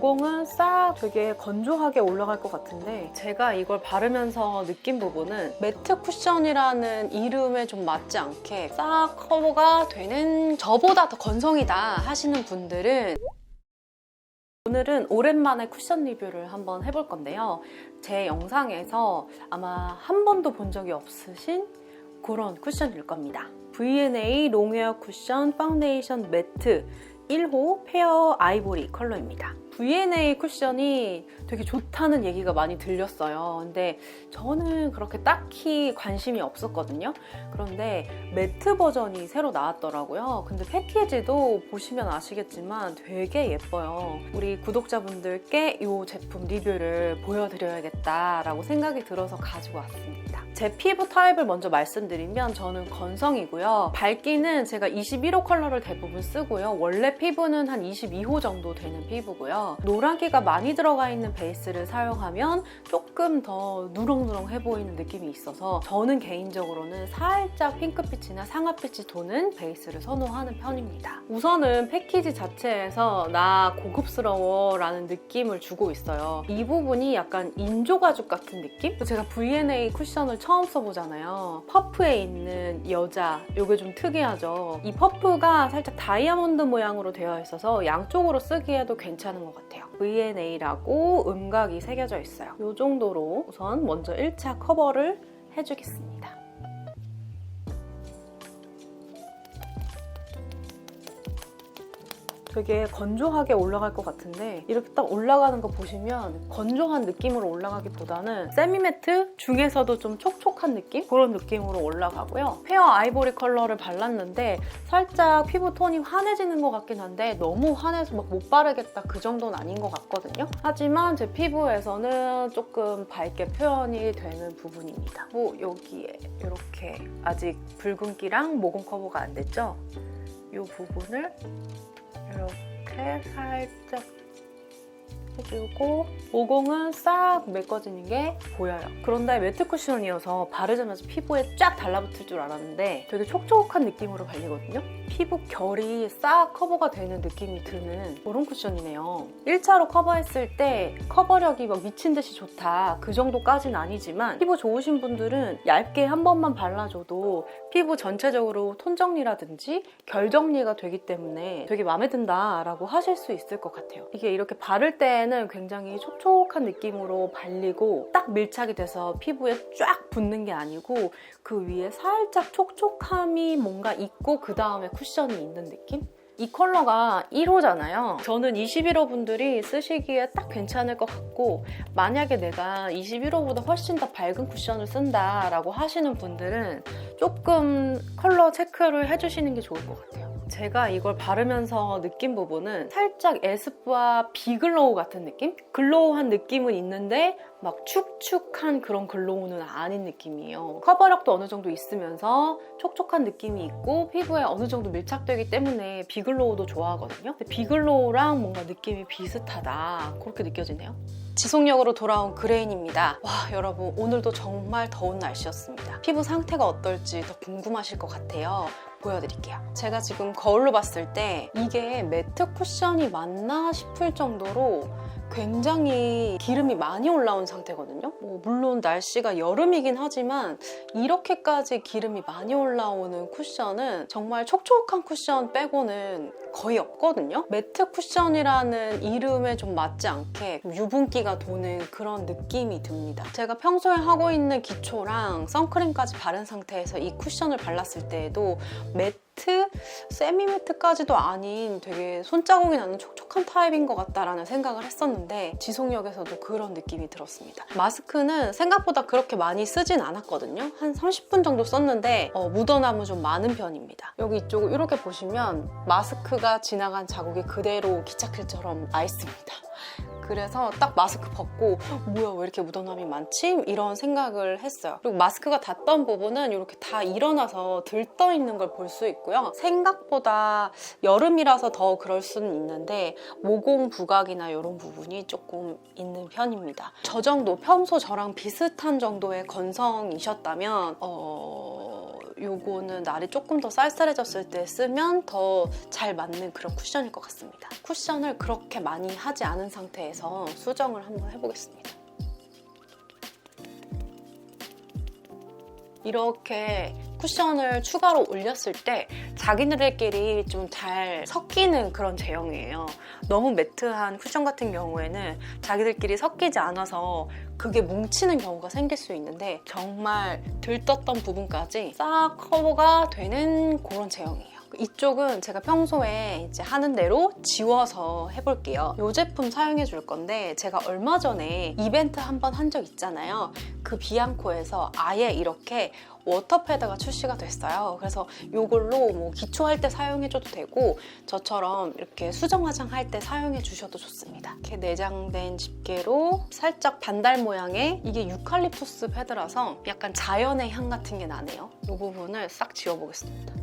모공은 싹 되게 건조하게 올라갈 것 같은데 제가 이걸 바르면서 느낀 부분은 매트 쿠션이라는 이름에 좀 맞지 않게 싹 커버가 되는 저보다 더 건성이다 하시는 분들은 오늘은 오랜만에 쿠션 리뷰를 한번 해볼 건데요. 제 영상에서 아마 한 번도 본 적이 없으신 그런 쿠션일 겁니다. V&A 롱웨어 쿠션 파운데이션 매트 1호 페어 아이보리 컬러입니다. V&A 쿠션이 되게 좋다는 얘기가 많이 들렸어요. 근데 저는 그렇게 딱히 관심이 없었거든요. 그런데 매트 버전이 새로 나왔더라고요. 근데 패키지도 보시면 아시겠지만 되게 예뻐요. 우리 구독자분들께 이 제품 리뷰를 보여드려야겠다라고 생각이 들어서 가지고 왔습니다. 제 피부 타입을 먼저 말씀드리면 저는 건성이고요. 밝기는 제가 21호 컬러를 대부분 쓰고요. 원래 피부는 한 22호 정도 되는 피부고요. 노란기가 많이 들어가 있는 베이스를 사용하면 조금 더 누렁누렁해 보이는 느낌이 있어서 저는 개인적으로는 살짝 핑크빛이나 상아빛이 도는 베이스를 선호하는 편입니다. 우선은 패키지 자체에서 나 고급스러워 라는 느낌을 주고 있어요. 이 부분이 약간 인조가죽 같은 느낌? 제가 V&A 쿠션을 처음 써보잖아요. 퍼프에 있는 여자, 이게 좀 특이하죠. 이 퍼프가 살짝 다이아몬드 모양으로 되어 있어서 양쪽으로 쓰기에도 괜찮은 것 같아요. V&A라고 음각이 새겨져 있어요. 이 정도로 우선 먼저 1차 커버를 해주겠습니다. 되게 건조하게 올라갈 것 같은데 이렇게 딱 올라가는 거 보시면 건조한 느낌으로 올라가기보다는 세미매트 중에서도 좀 촉촉한 느낌? 그런 느낌으로 올라가고요. 페어 아이보리 컬러를 발랐는데 살짝 피부 톤이 환해지는 것 같긴 한데 너무 환해서 막 못 바르겠다 그 정도는 아닌 것 같거든요. 하지만 제 피부에서는 조금 밝게 표현이 되는 부분입니다. 뭐 여기에 이렇게 아직 붉은기랑 모공 커버가 안 됐죠? 이 부분을 이렇게 살짝 해주고 모공은 싹 메꿔지는 게 보여요. 그런데 매트 쿠션이어서 바르자마자 피부에 쫙 달라붙을 줄 알았는데 되게 촉촉한 느낌으로 발리거든요. 피부 결이 싹 커버가 되는 느낌이 드는 그런 쿠션이네요. 1차로 커버했을 때 커버력이 막 미친 듯이 좋다 그 정도까지는 아니지만 피부 좋으신 분들은 얇게 한 번만 발라줘도 피부 전체적으로 톤 정리라든지 결 정리가 되기 때문에 되게 마음에 든다라고 하실 수 있을 것 같아요. 이게 이렇게 바를 때는 굉장히 촉촉한 느낌으로 발리고 딱 밀착이 돼서 피부에 쫙 붙는 게 아니고 그 위에 살짝 촉촉함이 뭔가 있고 그 다음에 쿠션이 있는 느낌? 이 컬러가 1호잖아요. 저는 21호 분들이 쓰시기에 딱 괜찮을 것 같고 만약에 내가 21호보다 훨씬 더 밝은 쿠션을 쓴다라고 하시는 분들은 조금 컬러 체크를 해주시는 게 좋을 것 같아요. 제가 이걸 바르면서 느낀 부분은 살짝 에스쁘아 비글로우 같은 느낌? 글로우한 느낌은 있는데 막 축축한 그런 글로우는 아닌 느낌이에요. 커버력도 어느 정도 있으면서 촉촉한 느낌이 있고 피부에 어느 정도 밀착되기 때문에 비글로우도 좋아하거든요. 비글로우랑 뭔가 느낌이 비슷하다. 그렇게 느껴지네요. 지속력으로 돌아온 그레인입니다. 와 여러분 오늘도 정말 더운 날씨였습니다. 피부 상태가 어떨지 더 궁금하실 것 같아요. 보여드릴게요. 제가 지금 거울로 봤을 때 이게 매트 쿠션이 맞나 싶을 정도로 굉장히 기름이 많이 올라온 상태거든요. 뭐 물론 날씨가 여름이긴 하지만 이렇게까지 기름이 많이 올라오는 쿠션은 정말 촉촉한 쿠션 빼고는 거의 없거든요. 매트 쿠션이라는 이름에 좀 맞지 않게 유분기가 도는 그런 느낌이 듭니다. 제가 평소에 하고 있는 기초랑 선크림까지 바른 상태에서 이 쿠션을 발랐을 때에도 매트, 세미 매트까지도 아닌 되게 손자국이 나는 촉촉한 타입인 것 같다라는 생각을 했었는데 지속력에서도 그런 느낌이 들었습니다. 마스크는 생각보다 그렇게 많이 쓰진 않았거든요. 한 30분 정도 썼는데 어, 묻어남은 좀 많은 편입니다. 여기 이쪽 이렇게 보시면 마스크가 지나간 자국이 그대로 기차킬처럼 나 있습니다. 그래서 딱 마스크 벗고 뭐야 왜 이렇게 묻어남이 많지? 이런 생각을 했어요. 그리고 마스크가 닿던 부분은 이렇게 다 일어나서 들떠 있는 걸 볼 수 있고요. 생각보다 여름이라서 더 그럴 수는 있는데 모공 부각이나 이런 부분이 조금 있는 편입니다. 저 정도 평소 저랑 비슷한 정도의 건성이셨다면 어... 요거는 날이 조금 더 쌀쌀해졌을 때 쓰면 더 잘 맞는 그런 쿠션일 것 같습니다. 쿠션을 그렇게 많이 하지 않은 상태에서 수정을 한번 해보겠습니다. 이렇게 쿠션을 추가로 올렸을 때 자기네들끼리 좀 잘 섞이는 그런 제형이에요. 너무 매트한 쿠션 같은 경우에는 자기들끼리 섞이지 않아서 그게 뭉치는 경우가 생길 수 있는데 정말 들떴던 부분까지 싹 커버가 되는 그런 제형이에요. 이쪽은 제가 평소에 이제 하는 대로 지워서 해볼게요. 이 제품 사용해 줄 건데 제가 얼마 전에 이벤트 한 번 한 적 있잖아요. 그 비앙코에서 아예 이렇게 워터패드가 출시가 됐어요. 그래서 이걸로 뭐 기초할 때 사용해줘도 되고 저처럼 이렇게 수정 화장할 때 사용해 주셔도 좋습니다. 이렇게 내장된 집게로 살짝 반달 모양의 이게 유칼립투스 패드라서 약간 자연의 향 같은 게 나네요. 이 부분을 싹 지워보겠습니다.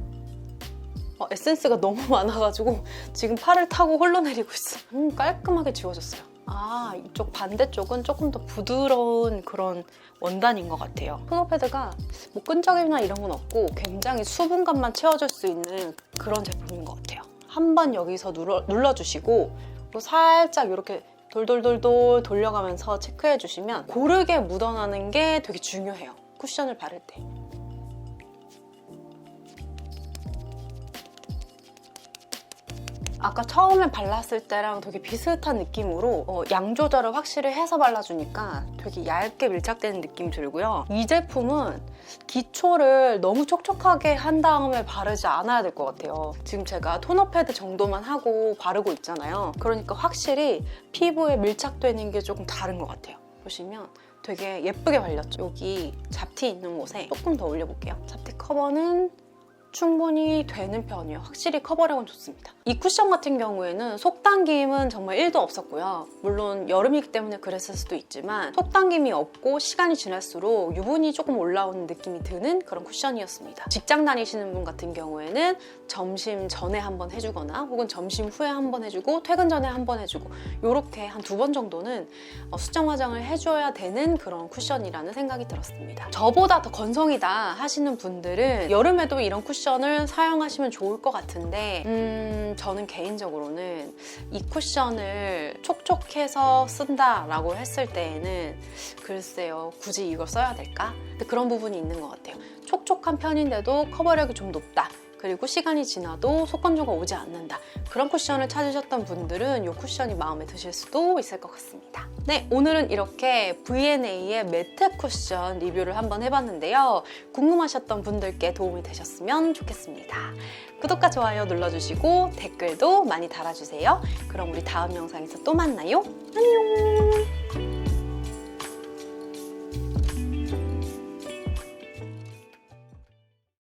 어, 에센스가 너무 많아가지고 지금 팔을 타고 흘러내리고 있어. 음, 깔끔하게 지워졌어요. 아, 이쪽 반대쪽은 조금 더 부드러운 그런 원단인 것 같아요. 토너 패드가 뭐 끈적임이나 이런 건 없고 굉장히 수분감만 채워줄 수 있는 그런 제품인 것 같아요. 한 번 여기서 눌러, 눌러주시고 그리고 살짝 이렇게 돌돌돌돌 돌려가면서 체크해 주시면 고르게 묻어나는 게 되게 중요해요. 쿠션을 바를 때. 아까 처음에 발랐을 때랑 되게 비슷한 느낌으로 어, 양 조절을 확실히 해서 발라주니까 되게 얇게 밀착되는 느낌이 들고요. 이 제품은 기초를 너무 촉촉하게 한 다음에 바르지 않아야 될 것 같아요. 지금 제가 토너 패드 정도만 하고 바르고 있잖아요. 그러니까 확실히 피부에 밀착되는 게 조금 다른 것 같아요. 보시면 되게 예쁘게 발렸죠. 여기 잡티 있는 곳에 조금 더 올려볼게요. 잡티 커버는 충분히 되는 편이에요. 확실히 커버력은 좋습니다. 이 쿠션 같은 경우에는 속당김은 정말 1도 없었고요. 물론 여름이기 때문에 그랬을 수도 있지만 속당김이 없고 시간이 지날수록 유분이 조금 올라오는 느낌이 드는 그런 쿠션이었습니다. 직장 다니시는 분 같은 경우에는 점심 전에 한번 해주거나 혹은 점심 후에 한번 해주고 퇴근 전에 한번 해주고 이렇게 한 두 번 정도는 어, 수정 화장을 해줘야 되는 그런 쿠션이라는 생각이 들었습니다. 저보다 더 건성이다 하시는 분들은 여름에도 이런 쿠션 을 사용하시면 좋을 것 같은데 음, 저는 개인적으로는 이 쿠션을 촉촉해서 쓴다라고 했을 때에는 글쎄요 굳이 이걸 써야 될까? 그런 부분이 있는 것 같아요. 촉촉한 편인데도 커버력이 좀 높다. 그리고 시간이 지나도 속건조가 오지 않는다. 그런 쿠션을 찾으셨던 분들은 이 쿠션이 마음에 드실 수도 있을 것 같습니다. 네, 오늘은 이렇게 V&A의 매트 쿠션 리뷰를 한번 해봤는데요. 궁금하셨던 분들께 도움이 되셨으면 좋겠습니다. 구독과 좋아요 눌러주시고 댓글도 많이 달아주세요. 그럼 우리 다음 영상에서 또 만나요. 안녕!